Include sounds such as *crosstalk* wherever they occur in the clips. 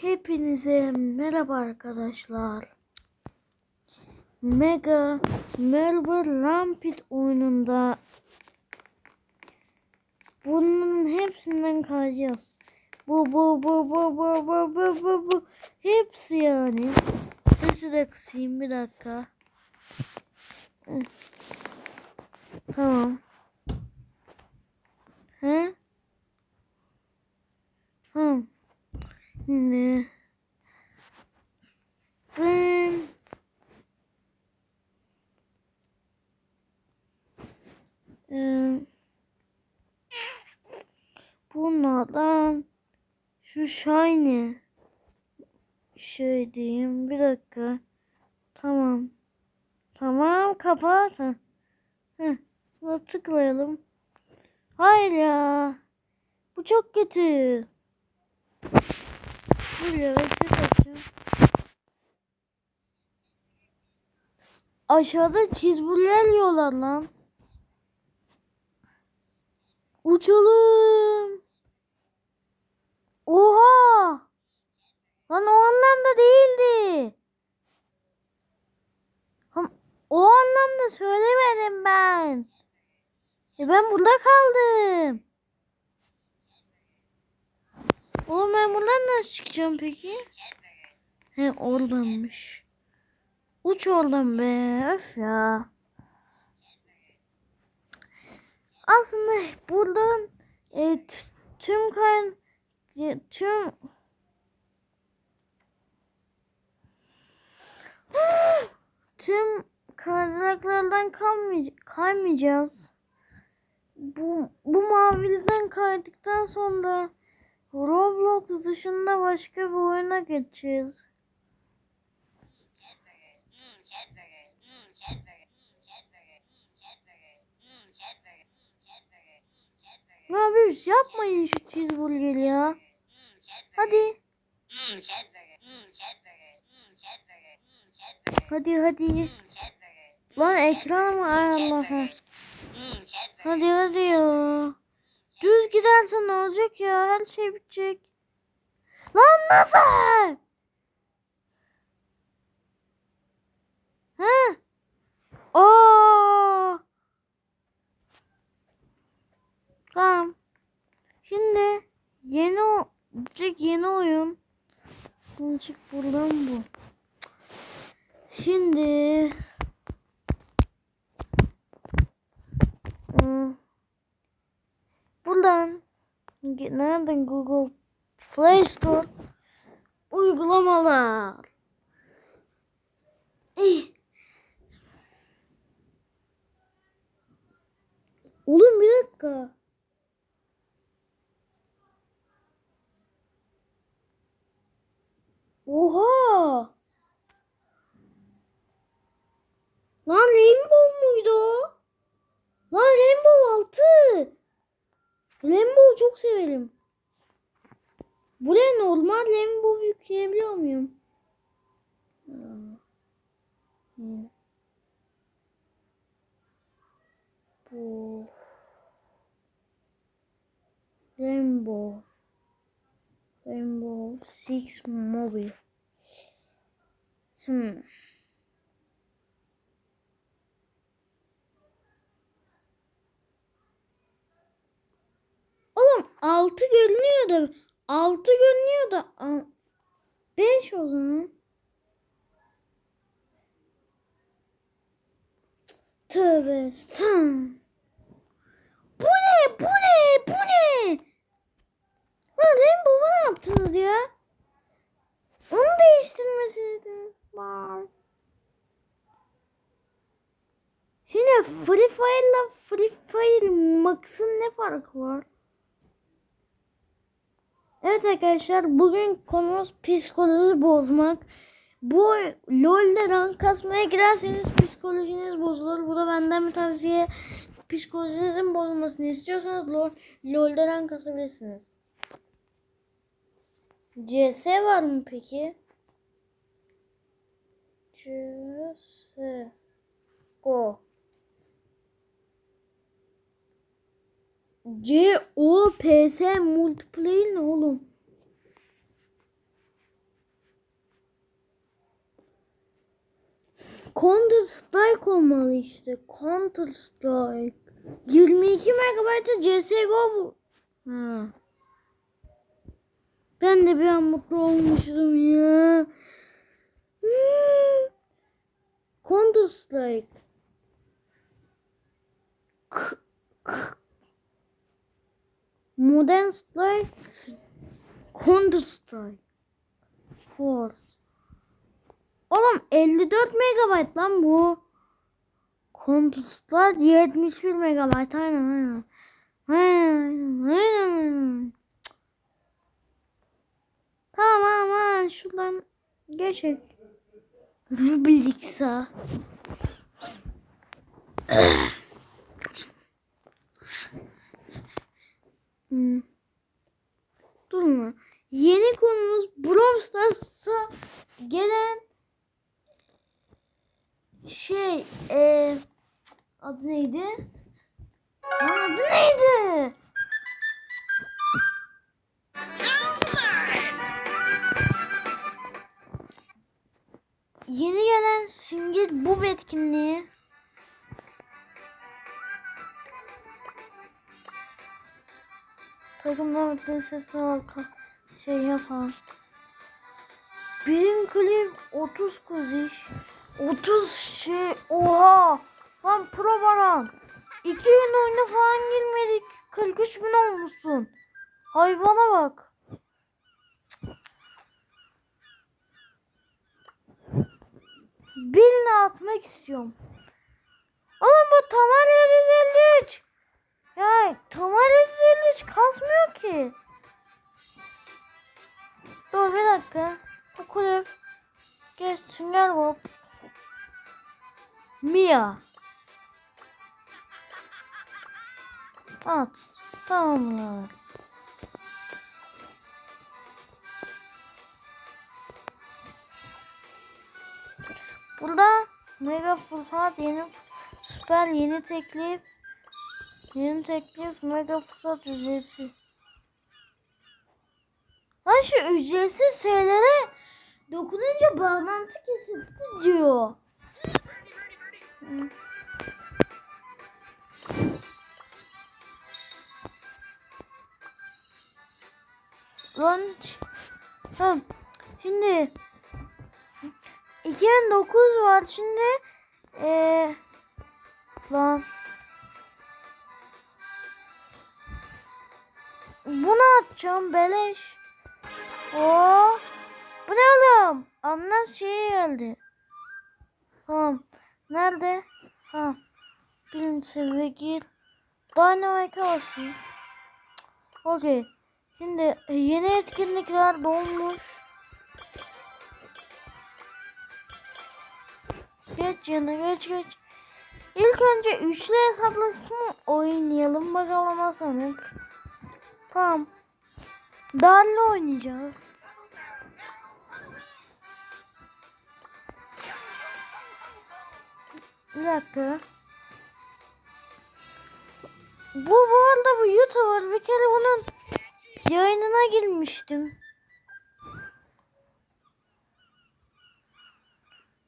Hepinize merhaba arkadaşlar. Mega Melbourne Rampid oyununda bunun hepsinden kalacağız. Bu bu bu bu bu bu bu bu bu hepsi yani. Sesi de kısayım bir dakika. Tamam. He? Hı. Şimdi ben Eee, bunlardan şu shiny şey diyeyim. Bir dakika. Tamam. Tamam kapat. Heh. Tıklayalım. Hayır ya. Bu çok kötü Dur ya açacağım. Aşağıda cheeseburger yiyorlar lan. Uçalım. Oha. Lan o anlamda değildi. O anlamda söylemedim ben. E ben burada kaldım. Oğlum ben buradan nasıl çıkacağım peki? He oradanmış. Uç oradan be. Öf ya. Aslında buradan e, tüm kan e, tüm *gasps* tüm kaydıraklardan kalmay kaymayacağız. Bu bu maviden kaydıktan sonra Roblox dışında başka bir oyuna geçeceğiz. Ne yapıyoruz? Yapmayın şu cheeseburgeri ya. Hadi. Hadi hadi. Lan ekranımı ayarla. Hadi hadi ya. Düz gidersen ne olacak ya? Her şey bitecek. Lan nasıl? He? Oo. Tamam. Şimdi yeni direkt yeni oyun. Çık buradan bu. Şimdi Hmm. Buradan nereden Google Play Store uygulamalar. Eh. Oğlum bir dakika. Oha. Lan Rainbow muydu? Lan Rainbow 6. Rainbow çok severim. Buraya normal Rainbow yükleyebiliyor muyum? Hı. Bu Rainbow Rainbow Six Mobile Hmm. Oğlum 6 görünüyor da 6 görünüyor da 5 o zaman. Tövbe estağfurullah. Bu ne? Bu ne? Bu ne? Lan Rainbow'a ne yaptınız ya? Onu değiştirmeseydiniz. Var. Şimdi Free Fire'la Free Fire Max'ın ne farkı var? Evet arkadaşlar bugün konumuz psikoloji bozmak. Bu LoL'de rank kasmaya girerseniz psikolojiniz bozulur. Bu da benden bir tavsiye. Psikolojinizin bozulmasını istiyorsanız LoL, LoL'de rank kasabilirsiniz. CS var mı peki? CS Go C O P S multiplayer ne oğlum? Counter Strike olmalı işte. Counter Strike. 22 megabayta CSGO bu. Ha. Ben de bir an mutlu olmuştum ya. Hmm. Counter Strike. K- Modern Strike. Counter Strike. Force. Oğlum 54 megabayt lan bu. Strike 71 megabayt aynen aynen. Aynen aynen aynen. Tamam aman şuradan geçek. Rubiliksa. hmm. Durma. Yeni konumuz Brawl Stars'a gelen şey e, adı neydi? Adı neydi? Yeni gelen Süngül bu etkinliği takımdan ötürü sesi halka şey yapan Birin klip 30 kuziş 30 şey oha lan pro baran 2 gün oyuna falan girmedik 43 bin olmuşsun hayvana bak Birini atmak istiyorum. Ama bu Tamar 153. Ya Tamar 153 kasmıyor ki. Dur bir dakika. Bu kulüp. Geç Sünger Bob. Mia. At. Tamam ya. Burada mega fırsat yeni süper yeni teklif yeni teklif mega fırsat ücretsiz. Ha şu ücretsiz şeylere dokununca bağlantı kesildi diyor. Launch. Ha, şimdi 2009 var şimdi. Ee, lan. Bunu atacağım beleş. Oo. Bu ne oğlum? Anlas şeye geldi. Tamam. Nerede? Ha. Birinci seviye gir. Dynamite'a basayım. Okey. Şimdi e, yeni etkinlikler dolmuş. Geç yana geç geç. İlk önce üçlü hesaplaşma oynayalım bakalım Hasan'ın. Tamam. Darlı oynayacağız. Bir dakika. Bu bu arada bu YouTuber bir kere bunun yayınına girmiştim.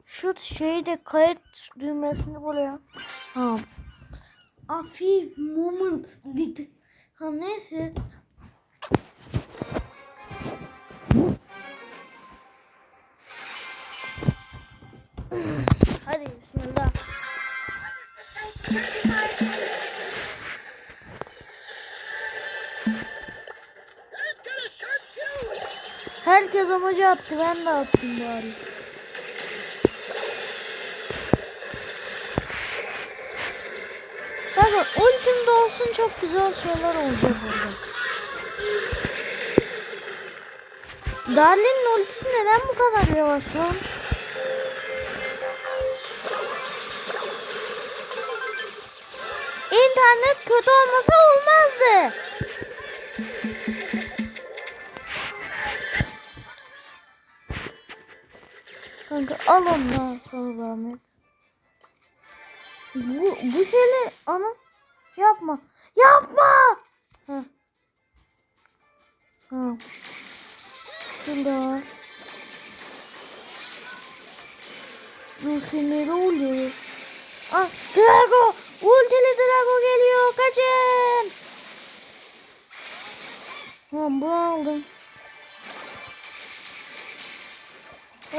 Şu şeyde kayıt düğmesini buraya. Tamam. Afif moment dedi. Ha neyse. Herkes amacı attı ben de attım bari. Bakın ultim de olsun çok güzel şeyler olacak orada. Darlin'in ultisi neden bu kadar yavaş lan? İnternet kötü olmasa olmazdı. Kanka al ondan sonra zahmet. Bu, bu şeyle ana yapma. Yapma. Ha. Ha. Şurada var. Lucifer'i oluyor. Ah Drago. Ultili Drago geliyor. Kaçın. Tamam bunu aldım.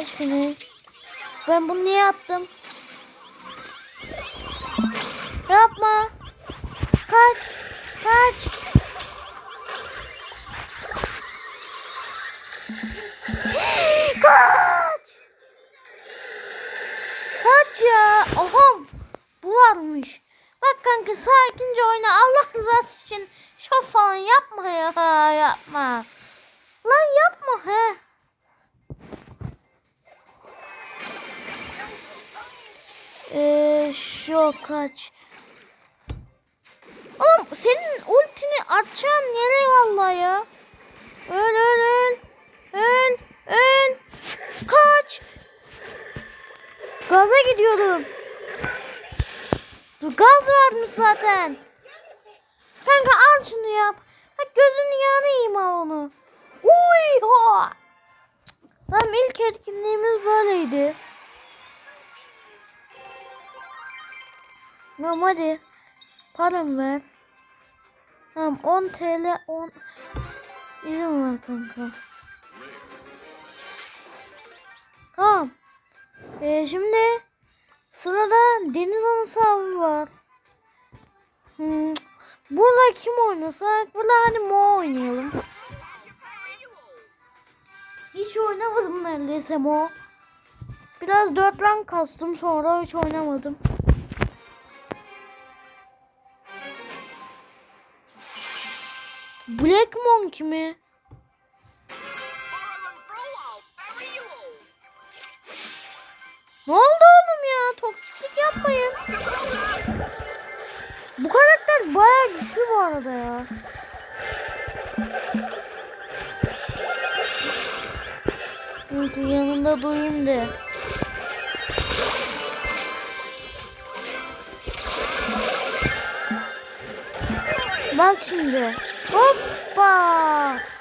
Şunu. Ben bunu niye attım? Yapma. Kaç. Kaç. Kaç. Kaç ya. Aha. Bu varmış. Bak kanka sakince oyna. Allah rızası için şov falan yapma ya. Yapma. Lan yapma he. Eee şu kaç. Oğlum senin ultini atacağın yere vallahi ya. Öl öl öl. Öl öl. Kaç. Gaza gidiyorum. Dur gaz varmış zaten. Kanka al şunu yap. Bak gözünün yanına yiyeyim al onu. Uy ho. Tamam ilk etkinliğimiz böyleydi. Tamam hadi. Param ver. Tamam 10 TL 10 izin ver kanka. Tamam. Ee, şimdi sırada deniz anası abi var. Hmm. Burada kim oynasak? Burada hadi Mo oynayalım. Hiç oynamadım neredeyse Mo. Biraz dört rank kastım sonra hiç oynamadım. Black Monkey mi? Ne oldu oğlum ya? Toksiklik yapmayın. Bu karakter bayağı güçlü bu arada ya. Evet, yanında durayım de. Bak şimdi. Hoppa.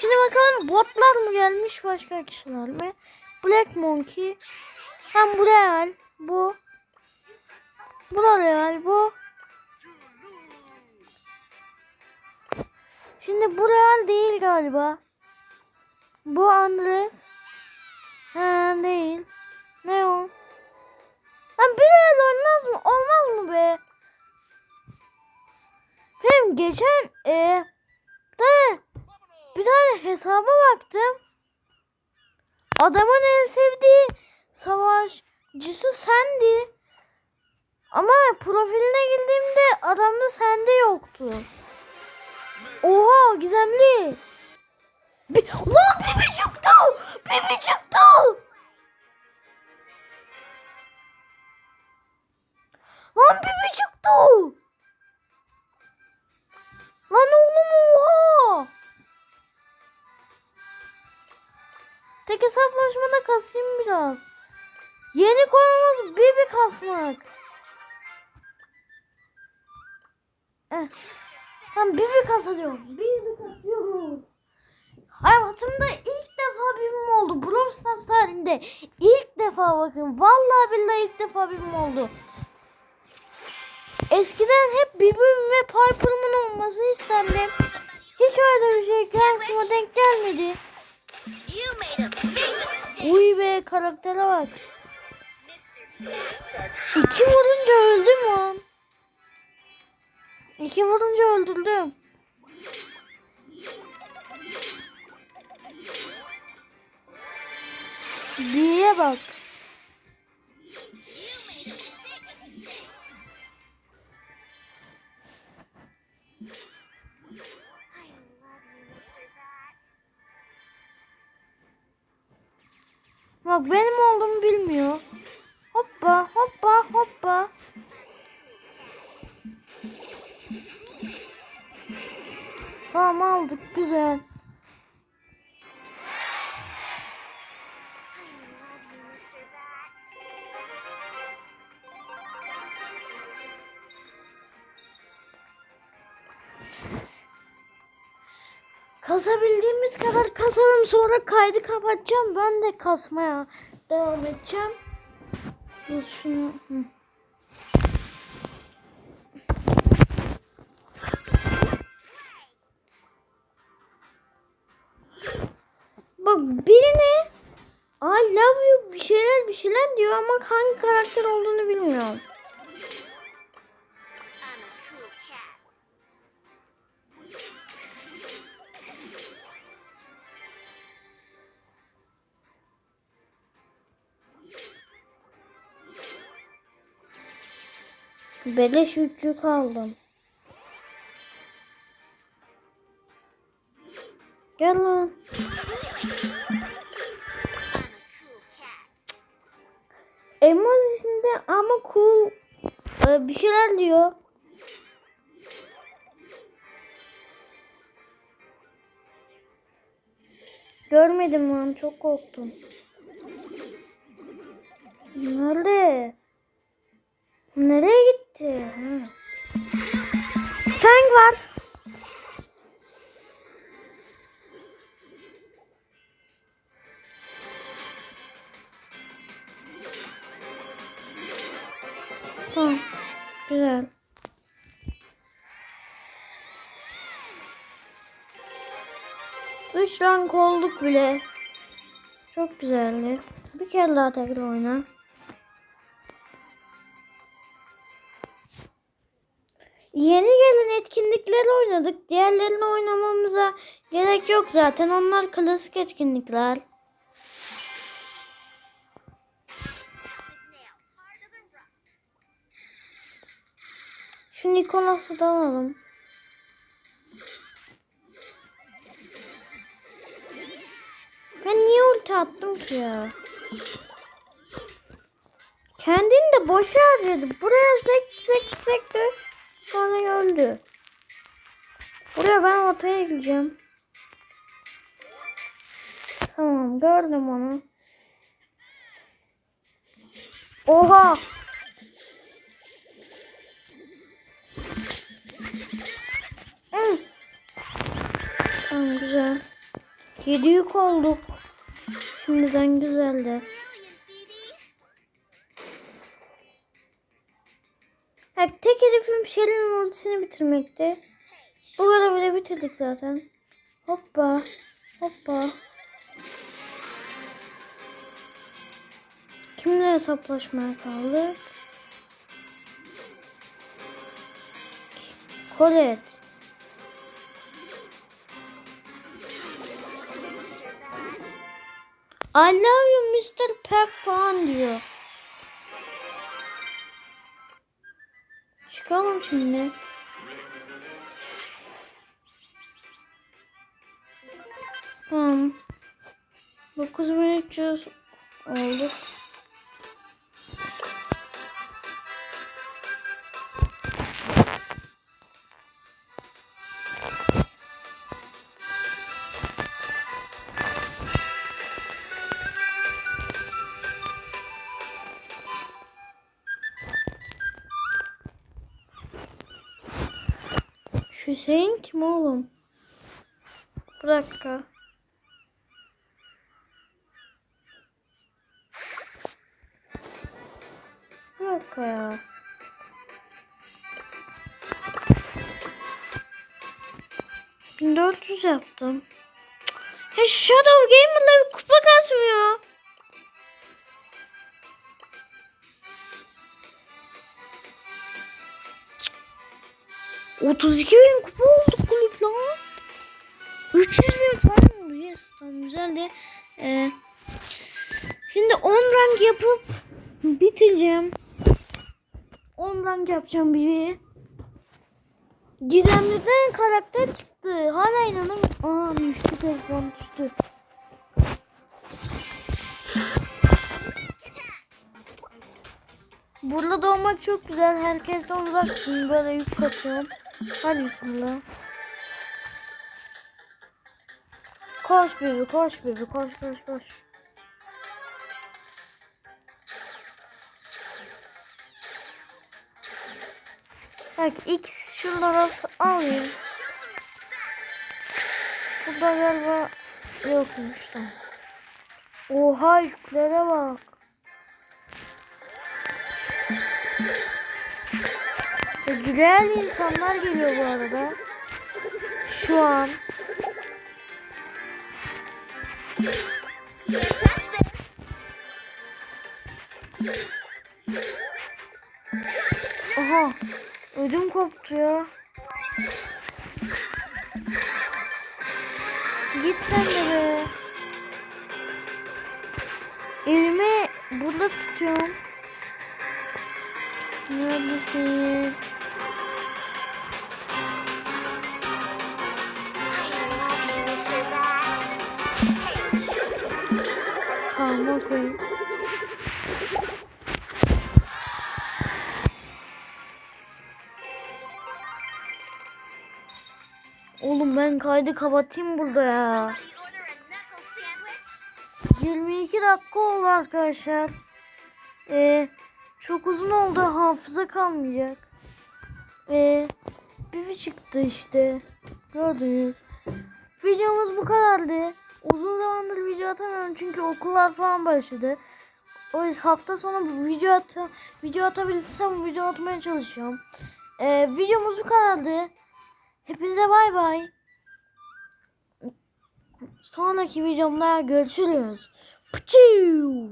Şimdi bakalım botlar mı gelmiş başka kişiler mi? Black Monkey. Hem bu real. Bu. Bu da real. Bu. Şimdi bu real değil galiba. Bu Andres. Ha değil. Ne o? Lan bir real olmaz mı? Olmaz mı be? Benim geçen e, de bir tane hesaba baktım. Adamın en sevdiği savaşçısı sendi. Ama profiline girdiğimde adamda sende yoktu. Oha gizemli. Bir, lan Bibi çıktı. Bibi çıktı. Lan Bibi çıktı. Lan oğlum oha. Tek hesaplaşmada kasayım biraz. Yeni konumuz Bibi kasmak. Eh. Tam Bibi kasıyorum. Bibi kasıyoruz. Hayatımda ilk defa bibim oldu. Brawl Stars tarihinde ilk defa bakın. Vallahi billahi ilk defa bibim oldu. Eskiden hep bibim ve Piper'ımın olmasını isterdim. Hiç öyle bir şey karşıma denk gelmedi. Uy be karaktere bak. İki vurunca öldüm lan. İki vurunca öldürdüm. B'ye bak. Bak benim olduğumu bilmiyor. Hoppa hoppa hoppa. Tamam aldık güzel. Sonra kaydı kapatacağım. Ben de kasmaya devam edeceğim. Dur şunu. Hı. Bak birine I love you bir şeyler bir şeyler diyor ama hangi karakter olduğunu bilmiyorum. Beleş üçlük aldım. Gel lan. Emojisinde ama cool e, bir şeyler diyor. Görmedim lan çok korktum. Nerede? Nereye gitti? Ha. Var. Tamam. Güzel. Üç rank olduk bile. Çok güzeldi. Bir kere daha tekrar oyna. Yeni gelen etkinlikleri oynadık. Diğerlerini oynamamıza gerek yok zaten. Onlar klasik etkinlikler. Şu Nikolas'ı da alalım. Ben niye ulti attım ki ya? Kendini de boşa harcadı. Buraya zek zek zekti. Sonra öldü. Buraya ben ortaya gideceğim. Tamam gördüm onu. Oha! Hı. Tamam güzel. Yedi yük olduk. Şimdiden güzeldi. Ha, tek hedefim Shell'in ultisini bitirmekti. Bu kadar bile bitirdik zaten. Hoppa. Hoppa. Kimle hesaplaşmaya kaldık? Colette. I love you Mr. Peck falan diyor. Çıkalım şimdi. Tamam. 9300 oldu. Hüseyin kim oğlum? Bir dakika. Bir dakika ya. 1400 yaptım. Cık. Ya Shadow Gamer'la bir kupa kasmıyor. 32 bin kupa oldu kulüp lan. 300 bin falan oldu. Yes. Tamam güzeldi. Ee, şimdi 10 rank yapıp bitireceğim. 10 rank yapacağım bir. Gizemli'den karakter çıktı. Hala inanamıyorum. Aa düştü telefon düştü. Burada doğmak çok güzel. Herkesten uzaksın. Böyle yük katıyorum. Hadi bismillah. Koş bebi koş bebi koş koş koş. Belki X şuradan alayım. Burada galiba yokmuş da. Oha yüklere bak. E, güzel insanlar geliyor bu arada. Şu an. Aha. Ödüm koptu ya. Git sen de be. Elimi burada tutuyorum. Neredesin? Tamam okey. Oğlum ben kaydı kapatayım burada ya. Somebody order a knuckle sandwich? 22 dakika oldu arkadaşlar. Ee, çok uzun oldu hafıza kalmayacak. Ee, bir çıktı işte. Gördünüz. Videomuz bu kadardı. Uzun zamandır video atamıyorum çünkü okullar falan başladı. O yüzden hafta sonu video ata, video atabilirsem video atmaya çalışacağım. Ee, videomuz bu kadardı. Hepinize bay bay. Sonraki videomda görüşürüz. Pçiu.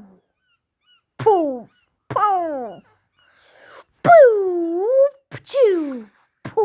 Puf. Puf. Puf. Pçiu.